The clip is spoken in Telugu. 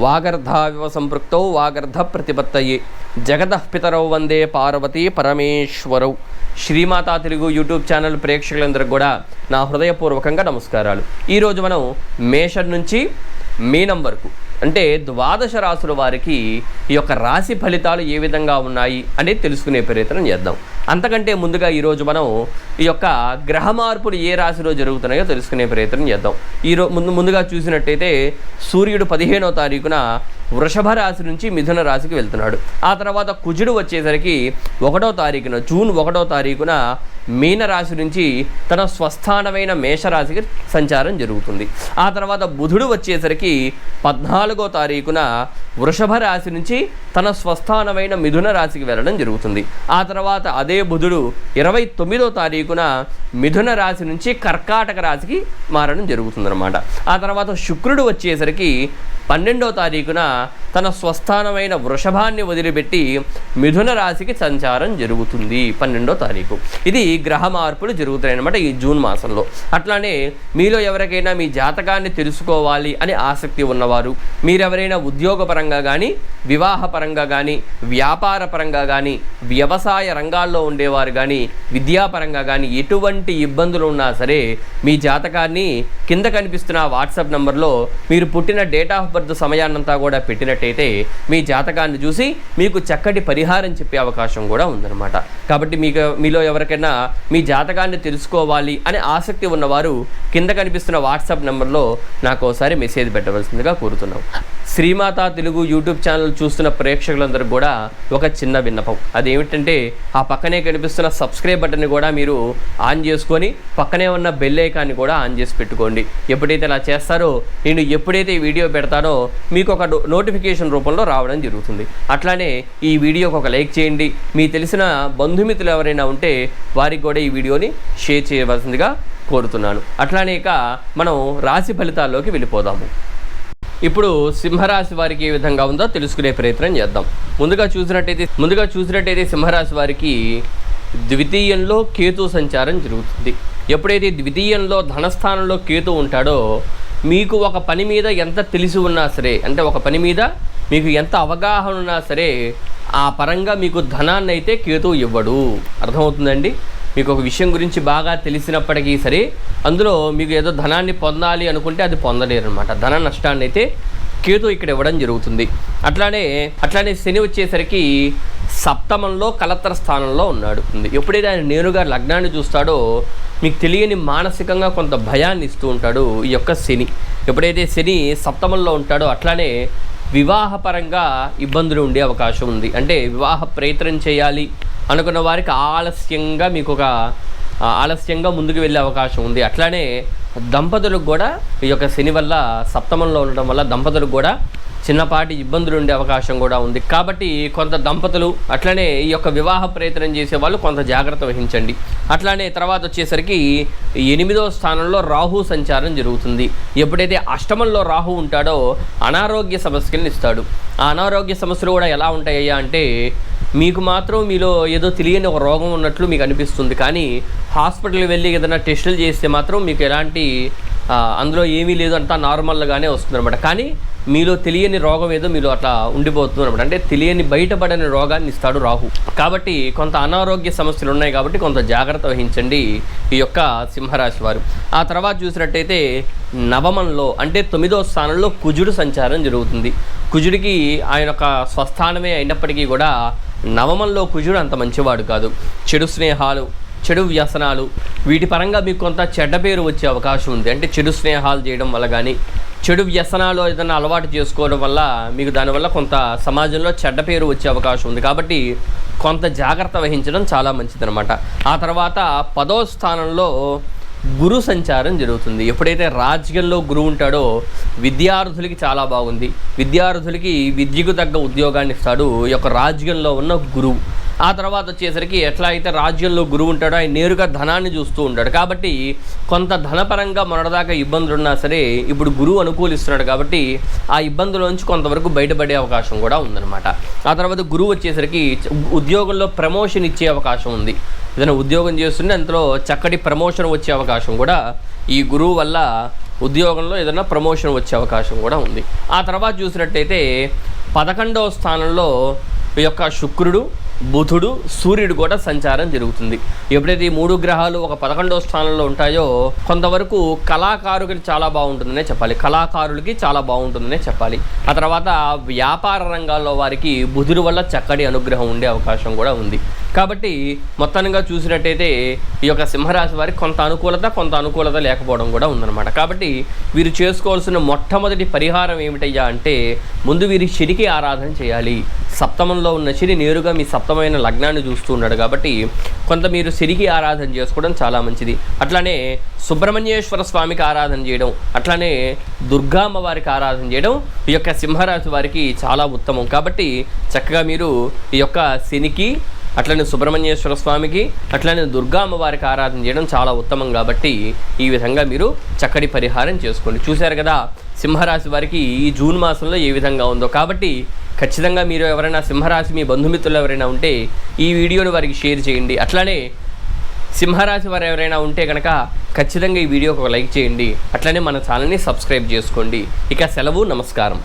వాగర్ధావివ సంపృక్తౌ వాగర్ధ ప్రతిపత్తయే జగదః పితరౌ వందే పార్వతీ పరమేశ్వరౌ. శ్రీమాతా తెలుగు యూట్యూబ్ ఛానల్ ప్రేక్షకులందరికీ కూడా నా హృదయపూర్వకంగా నమస్కారాలు. ఈరోజు మనం మేషం నుంచి మీనం వరకు అంటే ద్వాదశ రాసుల వారికి ఈ యొక్క రాశి ఫలితాలు ఏ విధంగా ఉన్నాయి అనేది తెలుసుకునే ప్రయత్నం చేద్దాం. అంతకంటే ముందుగా ఈరోజు మనం ఈ యొక్క గ్రహ మార్పులు ఏ రాశిలో జరుగుతున్నాయో తెలుసుకునే ప్రయత్నం చేద్దాం. ఈరో ముందు ముందుగా చూసినట్టయితే సూర్యుడు పదిహేనో తారీఖున వృషభ రాశి నుంచి మిథున రాశికి వెళ్తున్నాడు. ఆ తర్వాత కుజుడు వచ్చేసరికి ఒకటో తారీఖున జూన్ ఒకటో తారీఖున మీనరాశి నుంచి తన స్వస్థానమైన మేషరాశికి సంచారం జరుగుతుంది. ఆ తర్వాత బుధుడు వచ్చేసరికి పద్నాలుగో తారీఖున వృషభ రాశి నుంచి తన స్వస్థానమైన మిథున రాశికి వెళ్ళడం జరుగుతుంది. ఆ తర్వాత అదే బుధుడు ఇరవై తొమ్మిదో తారీఖున మిథున రాశి నుంచి కర్కాటక రాశికి మారడం జరుగుతుందన్నమాట. ఆ తర్వాత శుక్రుడు వచ్చేసరికి పన్నెండో తారీఖున తన స్వస్థానమైన వృషభాన్ని వదిలిపెట్టి మిథున రాశికి సంచారం జరుగుతుంది పన్నెండో తారీఖు. ఇది గ్రహ మార్పులు జరుగుతాయి అనమాట ఈ జూన్ మాసంలో. అట్లానే మీలో ఎవరికైనా మీ జాతకాన్ని తెలుసుకోవాలి అని ఆసక్తి ఉన్నవారు మీరెవరైనా ఉద్యోగపరంగా కానీ వివాహపరంగా కానీ వ్యాపార పరంగా కానీ వ్యవసాయ రంగాల్లో ఉండేవారు కానీ విద్యాపరంగా కానీ ఎటువంటి ఇబ్బందులు ఉన్నా సరే మీ జాతకాన్ని కింద కనిపిస్తున్న వాట్సాప్ నంబర్లో మీరు పుట్టిన డేట్ ఆఫ్ బర్త్ సమయాన్నంతా కూడా పెట్టినట్టు పెట్టినట్టయితే మీ జాతకాన్ని చూసి మీకు చక్కటి పరిహారం చెప్పే అవకాశం కూడా ఉందన్నమాట. కాబట్టి మీకు మీలో ఎవరికైనా మీ జాతకాన్ని తెలుసుకోవాలి అనే ఆసక్తి ఉన్నవారు కింద కనిపిస్తున్న వాట్సాప్ నెంబర్లో నాకు ఒకసారి మెసేజ్ పెట్టవలసిందిగా కోరుతున్నాం శ్రీమాత తెలుగు యూట్యూబ్ ఛానల్ చూస్తున్న ప్రేక్షకులందరూ కూడా ఒక చిన్న విన్నపం. అదేమిటంటే ఆ పక్కనే కనిపిస్తున్న సబ్స్క్రైబ్ బటన్ని కూడా మీరు ఆన్ చేసుకొని పక్కనే ఉన్న బెల్ ఐకాన్ని కూడా ఆన్ చేసి పెట్టుకోండి. ఎప్పుడైతే అలా చేస్తారో నేను ఎప్పుడైతే ఈ వీడియో పెడతానో మీకు ఒక నోటిఫికేషన్ రూపంలో రావడం జరుగుతుంది. అట్లానే ఈ వీడియోకి ఒక లైక్ చేయండి. మీ తెలిసిన బంధుమిత్రులు ఎవరైనా ఉంటే వారికి కూడా ఈ వీడియోని షేర్ చేయవలసిందిగా కోరుతున్నాను. అట్లానే ఇక మనం రాశి ఫలితాల్లోకి వెళ్ళిపోదాము. ఇప్పుడు సింహరాశి వారికి ఏ విధంగా ఉందో తెలుసుకునే ప్రయత్నం చేద్దాం. ముందుగా చూసినట్టయితే ముందుగా చూసినట్టయితే సింహరాశి వారికి ద్వితీయంలో కేతు సంచారం జరుగుతుంది. ఎప్పుడైతే ద్వితీయంలో ధనస్థానంలో కేతు ఉంటాడో మీకు ఒక పని మీద ఎంత తెలిసి ఉన్నా సరే అంటే ఒక పని మీద మీకు ఎంత అవగాహన ఉన్నా సరే ఆ పరంగా మీకు ధనాన్ని అయితే కేతు ఇవ్వడు. అర్థమవుతుందండి? మీకు ఒక విషయం గురించి బాగా తెలిసినప్పటికీ సరే అందులో మీకు ఏదో ధనాన్ని పొందాలి అనుకుంటే అది పొందలేరు అనమాట ధన నష్టాన్ని అయితే కేతు ఇక్కడ ఇవ్వడం జరుగుతుంది. అట్లానే అట్లానే శని వచ్చేసరికి సప్తమంలో కలత్ర స్థానంలో ఉన్నాడు. ఎప్పుడైతే ఆయన నేరుగా లగ్నాన్ని చూస్తాడో మీకు తెలియని మానసికంగా కొంత భయాన్ని ఇస్తూ ఉంటాడు ఈ యొక్క శని. ఎప్పుడైతే శని సప్తమంలో ఉంటాడో అట్లానే వివాహపరంగా ఇబ్బందులు ఉండే అవకాశం ఉంది. అంటే వివాహ ప్రయత్నం చేయాలి అనుకున్న వారికి ఆలస్యంగా మీకు ఒక ఆలస్యంగా ముందుకు వెళ్ళే అవకాశం ఉంది. అట్లానే దంపతులకు కూడా ఈ యొక్క శని వల్ల సప్తమంలో ఉండడం వల్ల దంపతులకు కూడా చిన్నపాటి ఇబ్బందులు ఉండే అవకాశం కూడా ఉంది. కాబట్టి కొంత దంపతులు అట్లనే ఈ యొక్క వివాహ ప్రయత్నం చేసే వాళ్ళు కొంత జాగ్రత్త వహించండి. అట్లానే తర్వాత వచ్చేసరికి ఎనిమిదో స్థానంలో రాహు సంచారం జరుగుతుంది. ఎప్పుడైతే అష్టమంలో రాహు ఉంటాడో అనారోగ్య సమస్యలను ఇస్తాడు. ఆ అనారోగ్య సమస్యలు కూడా ఎలా ఉంటాయ్యా అంటే మీకు మాత్రం మీలో ఏదో తెలియని ఒక రోగం ఉన్నట్లు మీకు అనిపిస్తుంది. కానీ హాస్పిటల్కి వెళ్ళి ఏదైనా టెస్టులు చేస్తే మాత్రం మీకు ఎలాంటి అందులో ఏమీ లేదు అంతా నార్మల్గానే వస్తుంది అనమాట కానీ మీలో తెలియని రోగం ఏదో మీరు అట్లా ఉండిపోతుంది అనమాట అంటే తెలియని బయటపడని రోగాన్ని ఇస్తాడు రాహు. కాబట్టి కొంత అనారోగ్య సమస్యలు ఉన్నాయి కాబట్టి కొంత జాగ్రత్త వహించండి ఈ యొక్క సింహరాశి వారు. ఆ తర్వాత చూసినట్టయితే నవమంలో అంటే తొమ్మిదో స్థానంలో కుజుడు సంచారం జరుగుతుంది. కుజుడికి ఆయన యొక్క స్వస్థానమే అయినప్పటికీ కూడా నవమంలో కుజుడు అంత మంచివాడు కాదు. చెడు స్నేహాలు చెడు వ్యసనాలు వీటి పరంగా మీకు కొంత చెడ్డ పేరు వచ్చే అవకాశం ఉంది. అంటే చెడు స్నేహాలు చేయడం వల్ల కానీ చెడు వ్యసనాలు ఏదైనా అలవాటు చేసుకోవడం వల్ల మీకు దానివల్ల కొంత సమాజంలో చెడ్డ పేరు వచ్చే అవకాశం ఉంది. కాబట్టి కొంత జాగ్రత్త వహించడం చాలా మంచిదనమాట ఆ తర్వాత పదో స్థానంలో గురు సంచారం జరుగుతుంది. ఎప్పుడైతే రాజకీయంలో గురువు ఉంటాడో విద్యార్థులకి చాలా బాగుంది. విద్యార్థులకి విద్యకు తగ్గ ఉద్యోగాన్ని ఇస్తాడు. ఈ యొక్క రాజ్యంలో ఉన్న గురువు. ఆ తర్వాత వచ్చేసరికి ఎట్లా అయితే రాజ్యంలో గురువు ఉంటాడో ఆయన నేరుగా ధనాన్ని చూస్తూ ఉంటాడు. కాబట్టి కొంత ధనపరంగా మొన్నటిదాకా ఇబ్బందులు ఉన్నా సరే ఇప్పుడు గురువు అనుకూలిస్తున్నాడు కాబట్టి ఆ ఇబ్బందుల కొంతవరకు బయటపడే అవకాశం కూడా ఉందన్నమాట. ఆ తర్వాత గురువు వచ్చేసరికి ఉద్యోగంలో ప్రమోషన్ ఇచ్చే అవకాశం ఉంది. ఏదైనా ఉద్యోగం చేస్తుంటే అందులో చక్కటి ప్రమోషన్ వచ్చే అవకాశం కూడా ఈ గురువు వల్ల ఉద్యోగంలో ఏదైనా ప్రమోషన్ వచ్చే అవకాశం కూడా ఉంది. ఆ తర్వాత చూసినట్టయితే పదకొండవ స్థానంలో ఈ యొక్క శుక్రుడు బుధుడు సూర్యుడు కూడా సంచారం జరుగుతుంది. ఎప్పుడైతే ఈ మూడు గ్రహాలు ఒక పదకొండవ స్థానంలో ఉంటాయో కొంతవరకు కళాకారులకి చాలా బాగుంటుందనే చెప్పాలి. కళాకారులకి చాలా బాగుంటుందనే చెప్పాలి. ఆ తర్వాత వ్యాపార రంగాల్లో వారికి బుధుడు వల్ల చక్కటి అనుగ్రహం ఉండే అవకాశం కూడా ఉంది. కాబట్టి మొత్తంగా చూసినట్టయితే ఈ యొక్క సింహరాశి వారికి కొంత అనుకూలత కొంత అనుకూలత లేకపోవడం కూడా ఉందన్నమాట. కాబట్టి వీరు చేసుకోవాల్సిన మొట్టమొదటి పరిహారం ఏమిటయ్యా అంటే ముందు వీరి శనికి ఆరాధన చేయాలి. సప్తమంలో ఉన్న శని నేరుగా మీ సప్తమైన లగ్నాన్ని చూస్తూ ఉన్నాడు కాబట్టి కొంత మీరు శనికి ఆరాధన చేసుకోవడం చాలా మంచిది. అట్లానే సుబ్రహ్మణ్యేశ్వర స్వామికి ఆరాధన చేయడం అట్లానే దుర్గామ్మ వారికి ఆరాధన చేయడం ఈ యొక్క సింహరాశి వారికి చాలా ఉత్తమం. కాబట్టి చక్కగా మీరు ఈ యొక్క శనికి అట్లనే సుబ్రహ్మణ్యేశ్వర స్వామికి అట్లనే దుర్గా అమ్మవారికి ఆరాధన చేయడం చాలా ఉత్తమం కాబట్టి ఈ విధంగా మీరు చక్కటి పరిహారం చేసుకోండి. చూశారు కదా సింహరాశి వారికి ఈ జూన్ మాసంలో ఏ విధంగా ఉందో. కాబట్టి ఖచ్చితంగా మీరు ఎవరైనా సింహరాశి మీ బంధుమిత్రులు ఎవరైనా ఉంటే ఈ వీడియోని వారికి షేర్ చేయండి. అట్లనే సింహరాశి వారు ఎవరైనా ఉంటే కనుక ఖచ్చితంగా ఈ వీడియోకి ఒక లైక్ చేయండి. అట్లనే మన ఛానల్ని సబ్స్క్రైబ్ చేసుకోండి. ఇక సెలవు నమస్కారం.